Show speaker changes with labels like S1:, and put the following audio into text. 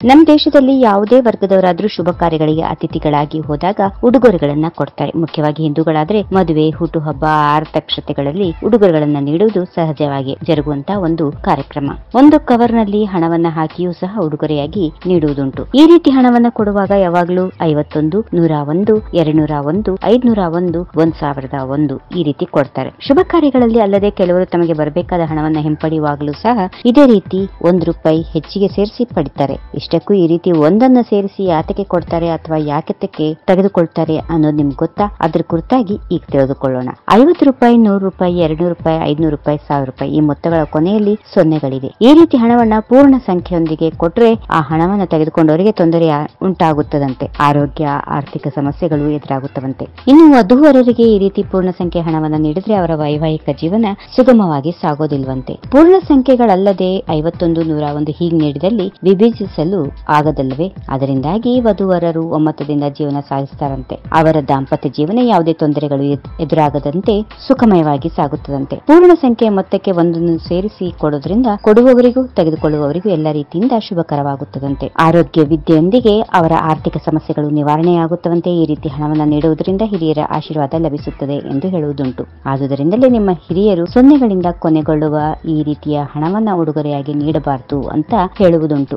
S1: ನಮ್ಮ ದೇಶದಲ್ಲಿ ಯಾವುದೇ ವರ್ಗದವರಾದರೂ ಶುಭ ಕಾರ್ಯಗಳಿಗೆ ಅತಿಥಿಗಳಾಗಿ ಹೋದಾಗ ಉಡುಗೊರೆಗಳನ್ನ ಕೊಡ್ತಾರೆ. ಮುಖ್ಯವಾಗಿ ಹಿಂದೂಗಳಾದ್ರೆ ಮದುವೆ, ಹುಟ್ಟುಹಬ್ಬ ಆರ್ತಕ್ಷತೆಗಳಲ್ಲಿ ಉಡುಗೊರೆಗಳನ್ನ ನೀಡುವುದು ಸಹಜವಾಗಿ ಜರುಗುವಂತಹ ಒಂದು ಕಾರ್ಯಕ್ರಮ. ಒಂದು ಕವರ್ನಲ್ಲಿ ಹಣವನ್ನ ಹಾಕಿಯೂ ಸಹ ಉಡುಗೊರೆಯಾಗಿ ನೀಡುವುದುಂಟು. ಈ ರೀತಿ ಹಣವನ್ನ ಕೊಡುವಾಗ ಯಾವಾಗಲೂ ಐವತ್ತೊಂದು ನೂರ ಒಂದು ಎರಡ್ನೂರ ಒಂದು ಐದ್ನೂರ ಒಂದು ಒಂದ್ ಸಾವಿರದ ಒಂದು ಈ ರೀತಿ ಕೊಡ್ತಾರೆ. ಶುಭ ಕಾರ್ಯಗಳಲ್ಲಿ ಅಲ್ಲದೆ ಕೆಲವರು ತಮಗೆ ಬರಬೇಕಾದ ಹಣವನ್ನ ಹಿಂಪಡೆಯುವಾಗಲೂ ಸಹ ಇದೇ ರೀತಿ ಒಂದು ರೂಪಾಯಿ ಹೆಚ್ಚಿಗೆ ಸೇರಿಸಿ ಪಡಿತಾರೆ. ಈ ರೀತಿ ಒಂದನ್ನ ಸೇರಿಸಿ ಯಾತಕ್ಕೆ ಕೊಡ್ತಾರೆ ಅಥವಾ ಯಾಕೆತಕ್ಕೆ ತೆಗೆದುಕೊಳ್ತಾರೆ ಅನ್ನೋದು ನಿಮ್ಗೆ ಗೊತ್ತಾ? ಅದ್ರ ಕುರಿತಾಗಿ ಈಗ ತಿಳಿದುಕೊಳ್ಳೋಣ. ಐವತ್ತು ರೂಪಾಯಿ, ನೂರು ರೂಪಾಯಿ, ಎರಡ್ನೂರು ರೂಪಾಯಿ, ಐದ್ನೂರು ರೂಪಾಯಿ, ಸಾವಿರ ರೂಪಾಯಿ ಈ ಮೊತ್ತಗಳ ಕೊನೆಯಲ್ಲಿ ಸೊನ್ನೆಗಳಿವೆ. ಈ ರೀತಿ ಹಣವನ್ನ ಪೂರ್ಣ ಸಂಖ್ಯೆಯೊಂದಿಗೆ ಕೊಟ್ರೆ ಆ ಹಣವನ್ನು ತೆಗೆದುಕೊಂಡವರಿಗೆ ತೊಂದರೆ ಉಂಟಾಗುತ್ತದಂತೆ. ಆರೋಗ್ಯ, ಆರ್ಥಿಕ ಸಮಸ್ಯೆಗಳು ಎದುರಾಗುತ್ತವಂತೆ. ಇನ್ನು ವಧುವರರಿಗೆ ಈ ರೀತಿ ಪೂರ್ಣ ಸಂಖ್ಯೆ ಹಣವನ್ನ ನೀಡಿದ್ರೆ ಅವರ ವೈವಾಹಿಕ ಜೀವನ ಸುಗಮವಾಗಿ ಸಾಗೋದಿಲ್ವಂತೆ. ಪೂರ್ಣ ಸಂಖ್ಯೆಗಳಲ್ಲದೆ ಐವತ್ತೊಂದು ನೂರ ಒಂದು ಹೀಗೆ ನೀಡಿದಲ್ಲಿ ವಿಭಜಿಸಲು ಆಗದಲ್ಲವೇ? ಅದರಿಂದಾಗಿ ವಧುವರರು ಒಮ್ಮತದಿಂದ ಜೀವನ ಸಾಗಿಸ್ತಾರಂತೆ. ಅವರ ದಾಂಪತ್ಯ ಜೀವನ ಯಾವುದೇ ತೊಂದರೆಗಳು ಎದುರಾಗದಂತೆ ಸುಖಮಯವಾಗಿ ಸಾಗುತ್ತದಂತೆ. ಪೂರ್ಣ ಸಂಖ್ಯೆಯ ಮೊತ್ತಕ್ಕೆ ಒಂದನ್ನು ಸೇರಿಸಿ ಕೊಡೋದ್ರಿಂದ ಕೊಡುವವರಿಗೂ ತೆಗೆದುಕೊಳ್ಳುವವರಿಗೂ ಎಲ್ಲ ರೀತಿಯಿಂದ ಶುಭಕರವಾಗುತ್ತದಂತೆ. ಆರೋಗ್ಯ ವಿದ್ಯೆಯೊಂದಿಗೆ ಅವರ ಆರ್ಥಿಕ ಸಮಸ್ಯೆಗಳು ನಿವಾರಣೆಯಾಗುತ್ತವಂತೆ ಈ ರೀತಿ ಹಣವನ್ನು ನೀಡುವುದರಿಂದ ಹಿರಿಯರ ಆಶೀರ್ವಾದ ಲಭಿಸುತ್ತದೆ ಎಂದು ಹೇಳುವುದುಂಟು. ಆದುದರಿಂದಲೇ ನಿಮ್ಮ ಹಿರಿಯರು ಸೊನ್ನೆಗಳಿಂದ ಕೊನೆಗೊಳ್ಳುವ ಈ ರೀತಿಯ ಹಣವನ್ನ ಉಡುಗೊರೆಯಾಗಿ ನೀಡಬಾರದು ಅಂತ ಹೇಳುವುದುಂಟು.